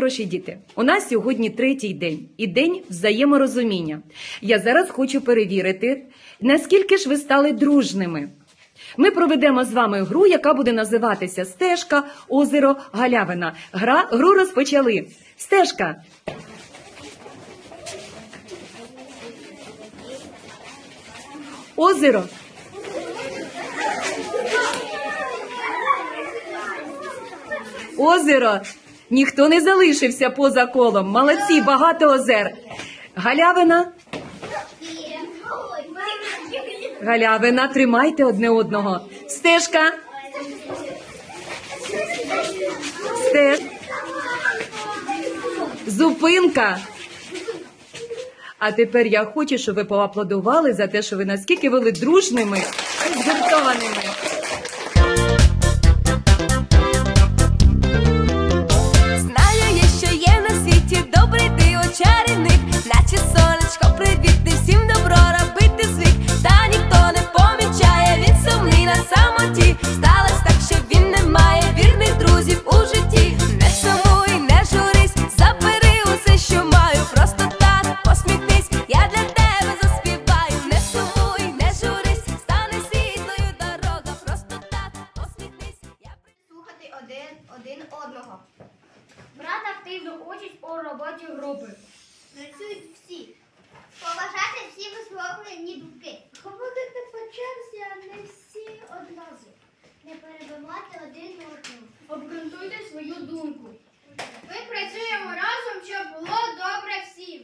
Діти, у нас сьогодні третій день і день взаєморозуміння. Я зараз хочу перевірити, наскільки ж ви стали дружними. Ми проведемо з вами гру, яка буде називатися Стежка, озеро, галявина. Гра, гру розпочали. Стежка. Озеро. Озеро. Ніхто не залишився поза колом. Молодці, багато озер. Галявина. Галявина, тримайте одне одного. Стежка. Стеж. Зупинка. А тепер я хочу, щоб ви поаплодували за те, що ви наскільки були дружними і згуртованими. Один, один одного. Брати активну участь у роботі групи. Працюють всі. Поважати всі висловлені думки. Говорити по черзі, а не всі одразу. Не перебивати один одного. Обґрунтуйте свою думку. Ми працюємо разом, щоб було добре всім.